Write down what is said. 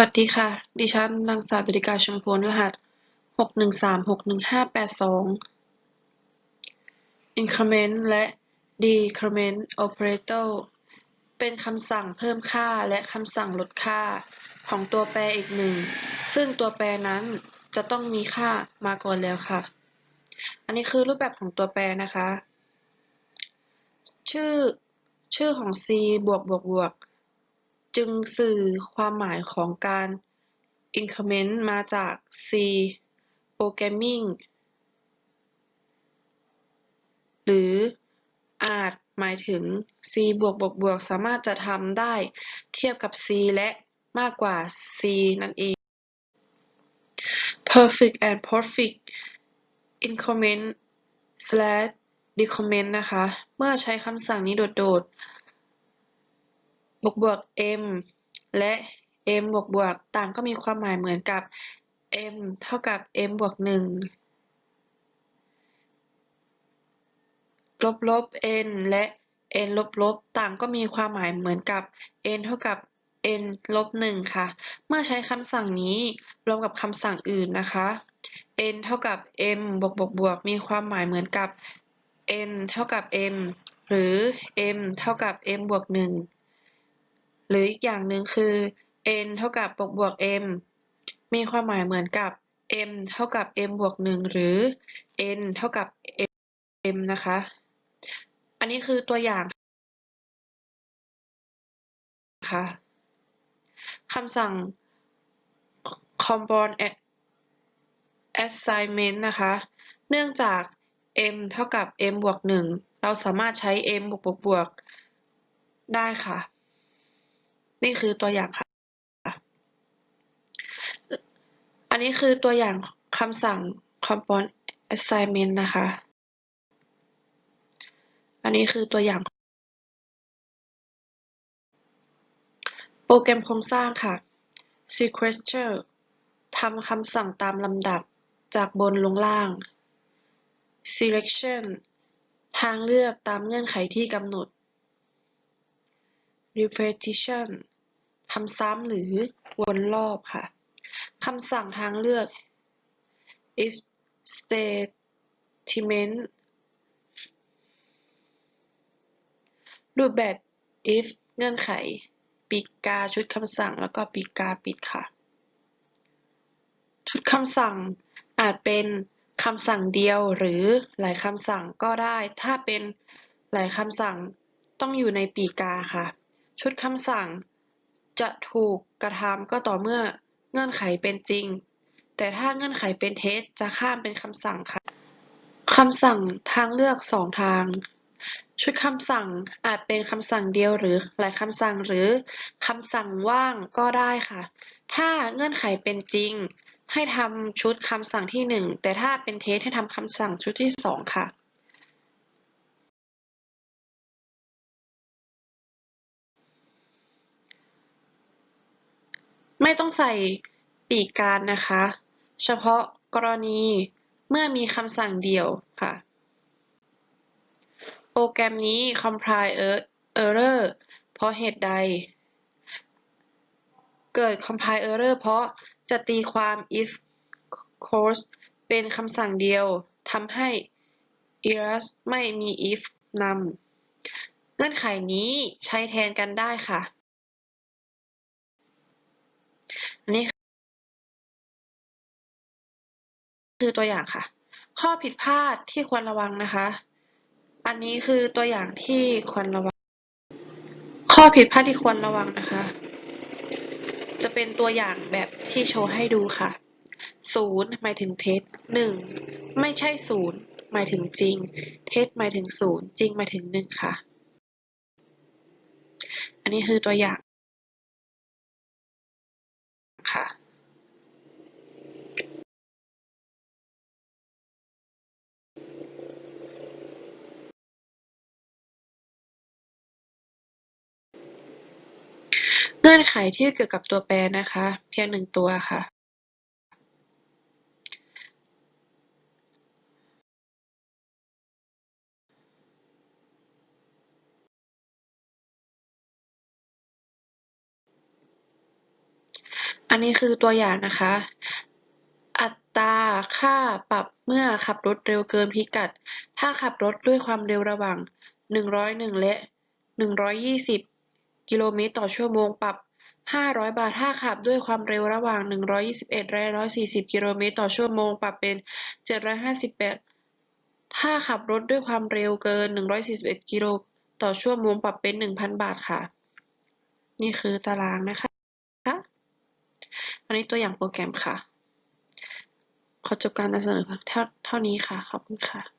วัสดีค่ะ ดิฉันนางสาวจริกาชมพลรหัส 613-61582 increment และ decrement operator เป็นคำสั่งเพิ่มค่าและคำสั่งลดค่า ของตัวแปรอีกหนึ่ง ซึ่งตัวแปรนั้นจะต้องมีค่ามาก่อนแล้วค่ะ อันนี้คือรูปแบบของตัวแปรนะคะ ชื่อ ชื่อของ c บวกบวกบวก จึงสื่อความหมายของการ increment มาจาก C programming หรืออาจหมายถึง C บวกบวกบวกสามารถจะทำได้เทียบกับ C และมากกว่า C นั่นเอง perfect and perfect increment slash decrement นะคะ เมื่อใช้คำสั่งนี้โดดๆ บวกบวก m และ m บวกบวกต่างก็มีความหมายเหมือนกับ m เท่ากับ m บวก1ลบลบ n และ n ลบลบต่างก็มีความหมายเหมือนกับ n เท่ากับ n ลบ1ค่ะ เมื่อใช้คำสั่งนี้รวมกับคำสั่งอื่นนะคะ n เท่ากับ m บวกบวกบวกมีความหมายเหมือนกับ n เท่ากับ m หรือ m เท่ากับ m บวก1 หรืออีกอย่างหนึ่งคือ n เท่ากับบวกบวก m มีความหมายเหมือนกับ m เท่ากับ m บวก1หรือ n เท่ากับ m นะคะ อันนี้คือตัวอย่างค่ะคำสั่ง compound assignment นะคะ เนื่องจาก m เท่ากับ m บวก1เราสามารถใช้ m บวกบวกบวกได้ค่ะ นี่คือตัวอย่างค่ะ อันนี้คือตัวอย่างคำสั่ง compound assignment นะคะ อันนี้คือตัวอย่าง โปรแกรมโครงสร้างค่ะ sequencer ทำคำสั่งตามลำดับจากบนลงล่าง selection ทางเลือกตามเงื่อนไขที่กำหนด repetition ทำซ้ำหรือวนรอบค่ะคำสั่งทางเลือก if statement รูปแบบ if เงื่อนไข ปีกาชุดคำสั่งแล้วก็ปีกาปิดค่ะ ชุดคำสั่งอาจเป็นคำสั่งเดียวหรือหลายคำสั่งก็ได้ ถ้าเป็นหลายคำสั่งต้องอยู่ในปีกาค่ะ ชุดคำสั่ง จะถูกกระทำก็ต่อเมื่อเงื่อนไขเป็นจริง แต่ถ้าเงื่อนไขเป็นเท็จจะข้ามเป็นคำสั่งค่ะคำสั่งทางเลือกสองทาง ชุดคำสั่งอาจเป็นคำสั่งเดียวหรือหลายคำสั่งหรือคำสั่งว่างก็ได้ค่ะ ถ้าเงื่อนไขเป็นจริง ให้ทำชุดคำสั่งที่หนึ่งแต่ถ้าเป็นเท็จให้ทำคำสั่งชุดที่สองค่ะ ไม่ต้องใส่ปีกการนะคะ เฉพาะกรณีเมื่อมีคำสั่งเดียวค่ะ โปรแกรมนี้ compile error เพราะเหตุใด เกิด compile error เพราะจะตีความ if clause เป็นคำสั่งเดียวทำให้ errors ไม่มี if นำเงื่อนไขนี้ใช้แทนกันได้ค่ะ อันนี้ คือตัวอย่างค่ะ ข้อผิดพลาดที่ควรระวังนะคะ อันนี้คือตัวอย่างที่ควรระวัง ข้อผิดพลาดที่ควรระวังนะคะ จะเป็นตัวอย่างแบบที่โชว์ให้ดูค่ะศูนย์หมายถึงเท็จหนึ่งไม่ใช่ศูนย์หมายถึงจริง เท็จหมายถึงศูนย์จริงหมายถึงหนึ่งค่ะ อันนี้คือตัวอย่างค่ะ เงื่อนไขที่เกี่ยวกับตัวแปรนะคะ เพียงหนึ่งตัวค่ะออันนี้คือตัวอย่างนะคะ อัตราค่าปรับเมื่อขับรถเร็วเกินพิกัด ถ้าขับรถด้วยความเร็วระหว่าง 101 และ 120 กิโลเมตรต่อชั่วโมง ปรับ 500 บาท ถ้าขับด้วยความเร็วระหว่าง 121 และ 140 กิโลเมตรต่อชั่วโมง ปรับเป็น 758 ถ้าขับรถด้วยความเร็วเกิน 141 กิโลต่อชั่วโมง ปรับเป็น 1,000 บาทค่ะ นี่คือตารางนะคะอันนี้ตัวอย่างโปรแกรมค่ะ ขอจบการนำเสนอเท่าเท่านี้ค่ะ ขอบคุณค่ะ